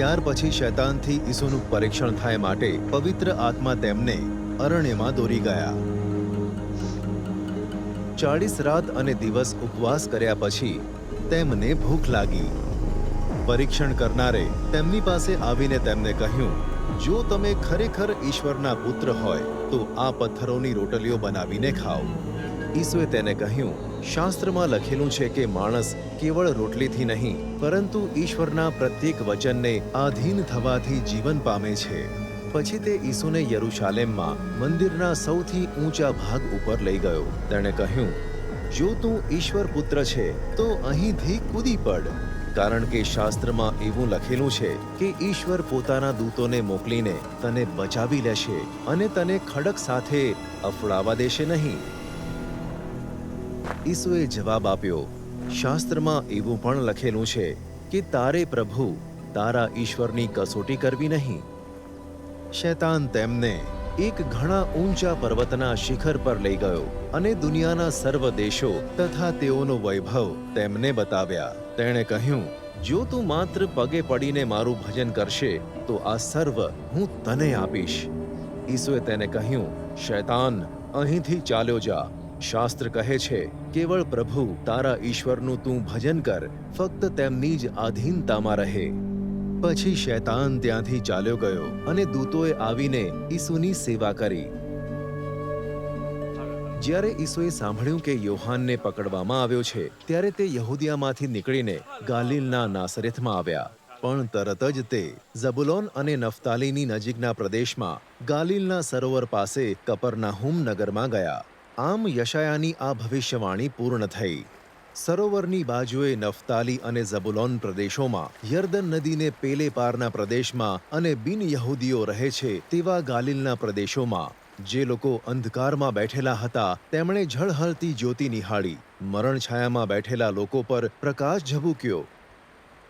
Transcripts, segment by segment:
ત્યાર પછી શૈતાનથી ઈસુનું પરીક્ષણ થાય માટે પવિત્ર આત્મા તેમને અરણ્યમાં દોરી ગયા. ચાળીસ રાત અને દિવસ ઉપવાસ કર્યા પછી તેમને ભૂખ લાગી. પરીક્ષણ કરનારે તેમની પાસે આવીને તેમને કહ્યું, જો તમે ખરેખર ઈશ્વરના પુત્ર હોય, તો આ પથ્થરોની રોટલીઓ બનાવીને ખાઓ. ઈસુએ તેને કહ્યું શાસ્ત્રમાં લખેલું છે કે માણસ કેવળ રોટલીથી નહીં, પરંતુ ઈશ્વરના પ્રત્યેક વચનને આધીન થવાથી જીવન પામે છે. પછી તે ઈસુને યરુશાલેમમાં મંદિરના સૌથી ઊંચા ભાગ ઉપર લઈ ગયો. તેણે કહ્યું, જો તું ઈશ્વર પુત્ર છે, તો અહીંથી કૂદી પડ. કારણ કે શાસ્ત્રમાં એવું લખેલું છે કે ઈશ્વર પોતાના દૂતોને મોકલીને તને બચાવી લેશે અને તને ખડક સાથે અફડાવા દેશે નહીં. ઈસુએ જવાબ આપ્યો, શાસ્ત્રમાં એવું પણ લખેલું છે કે તારે પ્રભુ તારા ઈશ્વરની કસોટી કરવી નહીં. શૈતાન તેમને એક ઘણા ઊંચા પર્વતના શિખર પર લઈ ગયો અને દુનિયાના સર્વ દેશો તથા તેઓનો વૈભવ તેમને બતાવ્યા. તેણે કહ્યું, જો તું માત્ર પગે પડીને મારું ભજન કરશે, તો આ સર્વ હું તને આપીશ. ઈસુએ તેને કહ્યું, શૈતાન, અહીંથી ચાલ્યો જા. શાસ્ત્ર કહે છે, કેવળ પ્રભુ તારા ઈશ્વરનું તું ભજન કર, ફક્ત તેમની જ આધીનતામાં રહે. પછી શૈતાન ત્યાંથી ચાલ્યો ગયો અને દૂતોએ આવીને ઈસુની સેવા કરી. જ્યારે ઈસુએ સાંભળ્યું કે યોહાનને પકડવામાં આવ્યો છે, ત્યારે તે યહૂદિયામાંથી નીકળીને ગાલિલના નાસરેથમાં આવ્યા. પણ તરત જ તે ઝબુલોન અને નફતાલીની નજીકના પ્રદેશમાં ગાલિલના સરોવર પાસે કપરનાહુમ નગરમાં ગયા. આમ યશાયાની આ ભવિષ્યવાણી પૂર્ણ થઈ. સરોવરની બાજુએ નફતાલી અને ઝબુલોન પ્રદેશોમાં, યર્દન નદીને પેલે પારના પ્રદેશમાં અને બિન યહૂદીઓ રહે છે તેવા ગાલિલના પ્રદેશોમાં, જે લોકો અંધકારમાં બેઠેલા હતા, તેમણે ઝળહળતી જ્યોતિ નિહાળી. મરણછાયામાં બેઠેલા લોકો પર પ્રકાશ ઝબૂક્યો.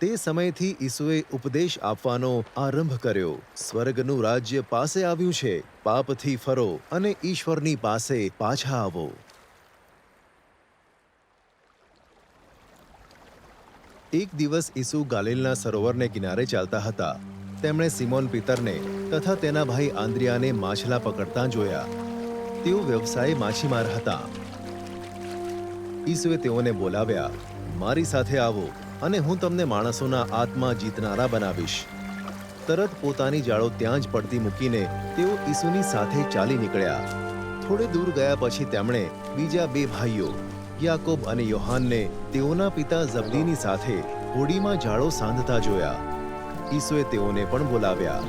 તે સમયથી ઈસુએ ઉપદેશ આપવાનો આરંભ કર્યો. સ્વર્ગનું રાજ્ય પાસે આવ્યું છે. પાપથી ફરો અને ઈશ્વરની પાસે પાછા આવો. એક દિવસ ઈસુ ગાલિલના સરોવરને કિનારે ચાલતા હતા. તેમણે સિમોન પિતરને તથા તેના ભાઈ આંદ્રિયાને માછલા પકડતા જોયા. તેઓ વ્યવસાય માછીમાર હતા. ઈસુએ તેઓને બોલાવ્યા, મારી સાથે આવો. અને હું તમને માણસોના આત્મા જીતનારા બનાવીશ. તરત પોતાની જાળો ત્યાં જ પડતી મૂકીને તેઓ ઈસુની સાથે ચાલી નીકળ્યા. થોડે દૂર ગયા પછી તેમણે બીજા બે ભાઈઓ, યાકોબ અને યોહાનને તેઓના પિતા ઝબદીની સાથે હોડીમાં જાળો સાંધતા જોયા. ઈસુએ તેઓને પણ બોલાવ્યા.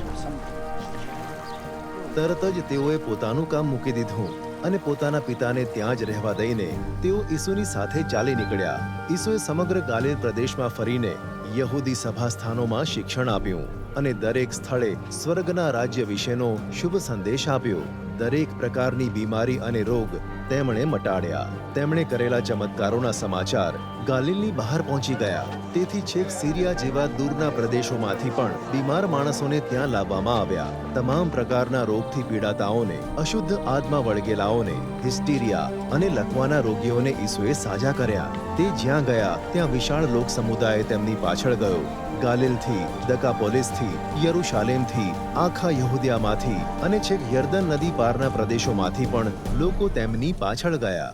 તરત જ તેઓએ પોતાનું કામ મૂકી દીધું. અને પોતાના પિતાને ત્યાં જ રહેવા દઈને તેઓ ઈસુની સાથે ચાલી નીકળ્યા. ઈસુએ સમગ્ર ગાલિલ પ્રદેશમાં ફરીને યહૂદી સભાસ્થાનોમાં શિક્ષણ આપ્યું. અને દરેક સ્થળે સ્વર્ગના રાજ્ય વિશેનો શુભ સંદેશ આપ્યો. દરેક પ્રકારની બીમારી અને રોગ તેમણે મટાડ્યા. તેમણે કરેલા ચમત્કારોના સમાચાર ગાલિલની બહાર પહોંચી ગયા. તેથી છેક સિરિયા જેવા દૂરના પ્રદેશોમાંથી પણ બીમાર માણસોને ત્યાં લાવવામાં આવ્યા. તમામ પ્રકારના રોગથી પીડાતાઓને, અશુદ્ધ આત્મા વળગેલાઓને, હિસ્ટીરિયા અને લકવાના રોગીઓને ઈસુએ સાજા કર્યા. તે જ્યાં ગયા, ત્યાં વિશાળ લોક સમુદાય તેમની પાછળ ગયો. ગાલિલથી, દકાપોલિસથી, યરુશાલેમથી, આખા યહુદિયામાંથી અને છેક યર્દન નદી પારના પ્રદેશોમાંથી પણ લોકો તેમની પાછળ ગયા.